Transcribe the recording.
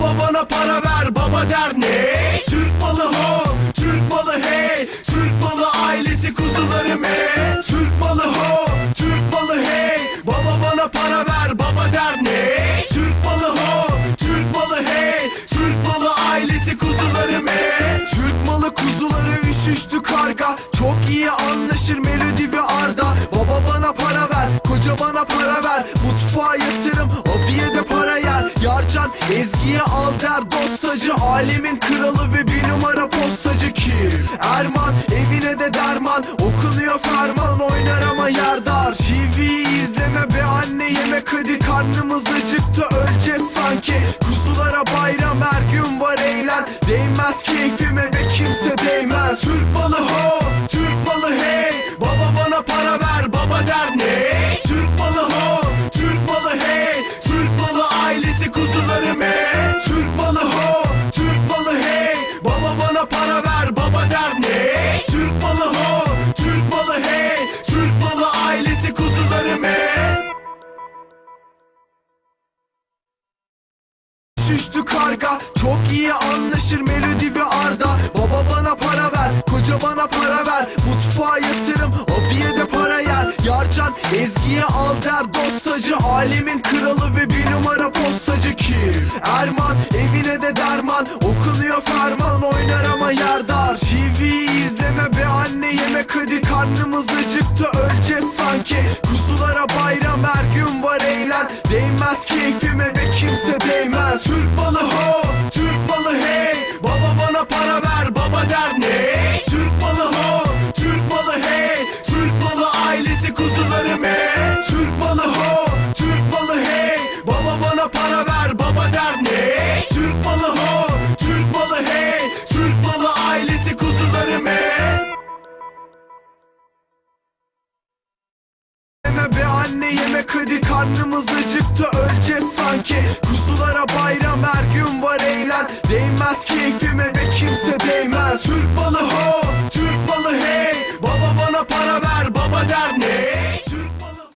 Baba bana para ver baba der ne? Türk malı ho, Türk malı hey Türk malı ailesi kuzularım hey Türk malı ho, Türk malı hey Baba bana para ver Ezgi'ye al der dostacı Alemin kralı ve bir numara postacı ki Erman evine de derman Okunuyor ferman oynar ama yerdar. TV izleme be anne yemek hadi karnımız acıktı öleceğiz sanki Şüştü karga çok iyi anlaşır Melodi ve Arda. Baba bana para ver koca bana para ver. Mutfağa yatırım abiye de para yer. Yarcan Ezgi'ye al der dostacı. Alemin kralı ve bir numara postacı ki. Erman evine de derman. Okunuyor ferman oynar ama yerdar. TV izleme be anne yemek hadi karnımız acıktı öleceğiz sanki. Kuzulara bayram para ver baba der ne? Türk balı ho, Türk balı hey Türk balı ailesi kuzularım hey be anne yemek hadi karnımız acıktı öleceğiz sanki. Kuzulara bayram her gün var eğlen. Değmez keyfime